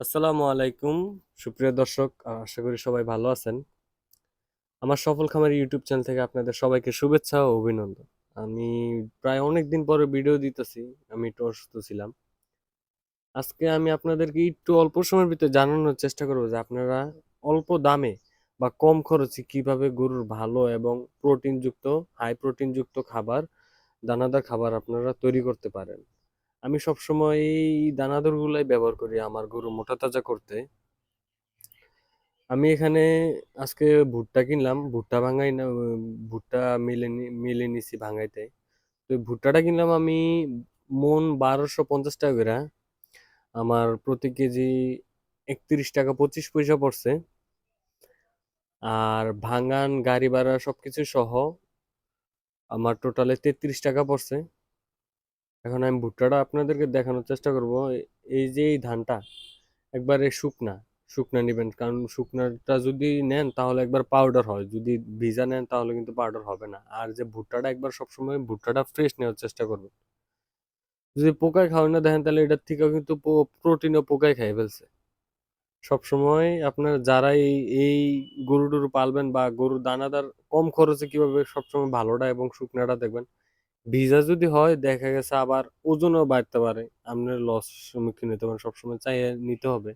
আসসালামু আলাইকুম। সুপ্রিয় দর্শক আশা করি সবাই ভালো আছেন। আমার সফল খামার ইউটিউব চ্যানেল থেকে আপনাদের সবাইকে শুভেচ্ছা ও অভিনন্দন। আমি প্রায় অনেক দিন পরে ভিডিও দিতেছি, আমি একটু অসুস্থ ছিলাম। আজকে আমি আপনাদেরকে একটু অল্প সময়ের ভিতরে জানানোর চেষ্টা করব যে আপনারা অল্প দামে বা কম খরচে কীভাবে গরুর ভালো এবং প্রোটিনযুক্ত হাই প্রোটিনযুক্ত খাবার, দানাদার খাবার আপনারা তৈরি করতে পারেন। আমি সবসময় এই দানাদারগুলাই ব্যবহার করি আমার গরু মোটা তাজা করতে। আমি এখানে আজকে ভুট্টা কিনলাম, ভুট্টা ভাঙাই না ভুট্টা মিলে মিলে নিছি ভাঙাইতে। তো ভুট্টাটা কিনলাম আমি মন বারোশো পঞ্চাশ টাকা করে আমার প্রতি কেজি একত্রিশ টাকা পঁচিশ পয়সা পড়ছে। আর ভাঙান, গাড়ি ভাড়া সবকিছু সহ আমার টোটালে তেত্রিশ টাকা পড়ছে। এখন আমি ভুট্টাটা আপনাদেরকে দেখানোর চেষ্টা করব। এই যে এই ধানটা, একবারে শুকনা শুকনা নেবেন। কারণ শুকনাটা যদি নেন তাহলে একবার পাউডার হয়। যদি ভিজা নেন তাহলে কিন্তু পাউডার হবে না। আর যে ভুট্টাটা একবার সবসময় ভুট্টাটা ফ্রেশ নেওয়ার চেষ্টা করবেন। যদি পোকায় খাওয়ান না দেখেন তাহলে এটার থেকেও কিন্তু প্রোটিনও পোকায় খাই ফেলছে। সবসময় আপনার যারা এই এই গরু টরু পালবেন বা গরুর দানাদার কম খরচে কীভাবে সবসময় ভালোটা এবং শুকনাটা দেখবেন ভিজা যদি হয়, দেখা গেছে আবার ওজনও বাড়তে পারে। আপনার লস সম্মুখীন হতে পারেন, সবসময় চাইয়ে নিতে হবে।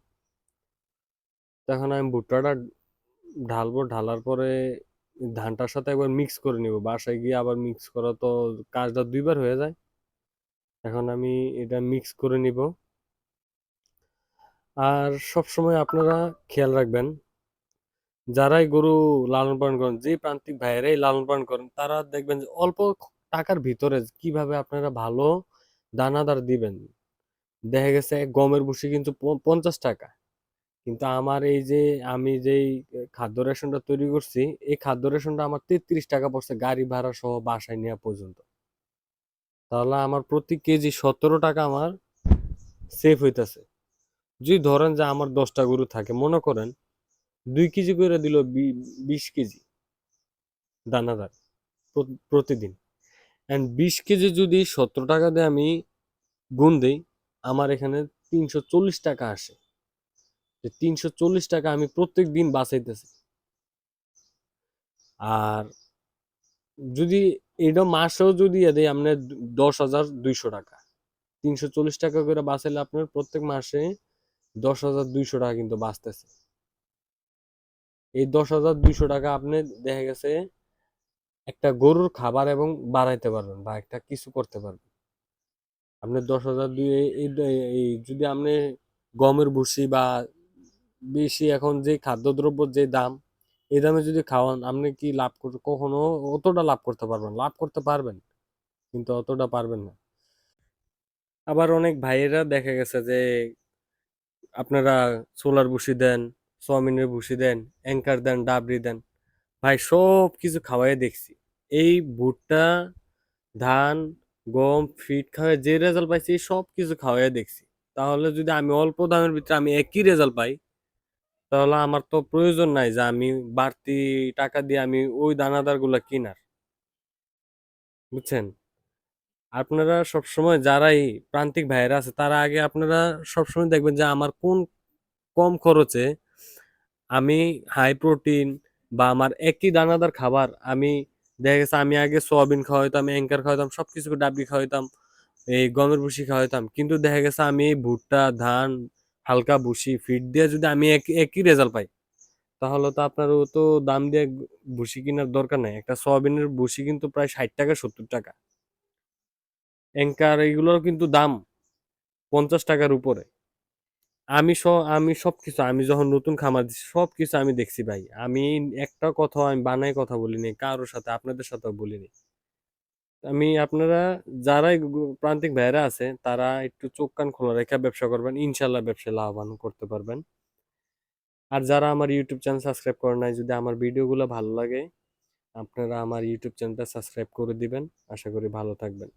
তখন আমি ভুট্টাটা ঢালবো, ঢালার পরে ধানটার সাথে একবার মিক্স করে নিব। বাসায় গিয়ে আবার মিক্স করা তো কাজটা দুইবার হয়ে যায়। এখন আমি এটা মিক্স করে নিব। আর সব সময় আপনারা খেয়াল রাখবেন, যারাই গরু লালন পালন করেন, যে প্রান্তিক ভাইয়েরাই লালন পালন করেন, তারা দেখবেন যে অল্প টাকার ভিতরে কীভাবে আপনারা ভালো দানাদার দিবেন? দেখা গেছে গমের ভুসি কিন্তু পঞ্চাশ টাকা। কিন্তু আমার এই যে, আমি যেই খাদ্য রেশনটা তৈরি করছি, এই খাদ্য রেশনটা আমার তেত্রিশ টাকা পড়ছে গাড়ি ভাড়া সহ বাসায় নেওয়া পর্যন্ত। তাহলে আমার প্রতি কেজি সতেরো টাকা আমার সেফ হইতেছে। যদি ধরেন যে আমার দশটা গরু থাকে, মনে করেন দুই কেজি করে দিল বিশ কেজি দানাদার প্রতিদিন। অ্যান্ড বিশ কেজি যদি সতেরো টাকা দিয়ে আমি গুণ দিই, আমার এখানে তিনশো চল্লিশ টাকা আসে। তিনশো চল্লিশ টাকা আমি প্রত্যেক দিন বাঁচাইতেছি। আর যদি এটা মাসেও যদি দেয় আপনার দশ হাজার দুইশো টাকা। তিনশো চল্লিশ টাকা করে বাঁচাইলে আপনার প্রত্যেক মাসে দশ হাজার দুইশো টাকা কিন্তু বাঁচতেছে। এই দশ হাজার দুইশো টাকা আপনি দেখা গেছে একটা গরুর খাবার এবং বাড়াইতে পারবেন বা একটা কিছু করতে পারবেন। আপনি দশ হাজার দুই এই- যদি আপনি গমের ভুসি বা বেশি এখন যে খাদ্যদ্রব্য যে দাম, এই দামে যদি খাওয়ান, আপনি কি লাভ করতে কখনো অতটা লাভ করতে পারবেন? লাভ করতে পারবেন, কিন্তু অতটা পারবেন না। আবার অনেক ভাইয়েরা দেখা গেছে যে আপনারা সোলার ভুসি দেন, সোয়াবিনের ভুসি দেন, অ্যাঙ্কার দেন, ডাবরি দেন ভাই সব কিছু খাওয়াই দেখছি। এই ভুট্টা, ধান, গম, ফিট খাওয়াই যে রেজাল্ট পাইছি সব কিছু খাওয়াই দেখছি। তাহলে যদি আমি অল্প দামের ভিতরে আমি একই রেজাল্ট পাই, তাহলে আমার তো প্রয়োজন নাই যে আমি বাড়তি টাকা দিয়ে আমি ওই দানাদারগুলা কিনার। বুঝছেন? আপনারা সবসময় যারাই প্রান্তিক ভাইয়েরা আছে, তারা আগে আপনারা সবসময় দেখবেন যে আমার কোন কম খরচে আমি হাই প্রোটিন বা আমার একই দানাদার খাবার আমি দেখা গেছে আমি আগে সোয়াবিন খাওয়াইতাম অ্যাঙ্কার খাওয়াইতাম সব কিছু ডাবরি খাওয়াইতাম, এই গমের ভুসি খাওয়াইতাম। কিন্তু দেখা গেছে আমি ভুট্টা, ধান, হালকা ভুসি, ফিড দিয়ে যদি আমি এক- একই রেজাল্ট পাই, তাহলে তো আপনারও তো দাম দিয়ে ভুসি কেনার দরকার নাই। একটা সয়াবিনের ভুসি কিন্তু প্রায় ষাট টাকা, সত্তর টাকা। অ্যাঙ্কার এগুলোর কিন্তু দাম পঞ্চাশ টাকার উপরে। আমি স, আমি সব কিছু আমি যখন নতুন খামার দিচ্ছি সব কিছু আমি দেখছি ভাই। আমি একটা কথা আমি বানাই কথা বলিনি, কারোর সাথে, আপনাদের সাথেও বলিনি। আমি, আপনারা যারাই প্রান্তিক ভাইয়েরা আছে, তারা একটু চোখ কান খোলা রেখে ব্যবসা করবেন, ইনশাল্লাহ ব্যবসায় লাভবান করতে পারবেন। আর যারা আমার ইউটিউব চ্যানেল সাবস্ক্রাইব করে নাই, যদি আমার ভিডিওগুলো ভালো লাগে, আপনারা আমার ইউটিউব চ্যানেলটা সাবস্ক্রাইব করে দিবেন। আশা করি ভালো থাকবেন।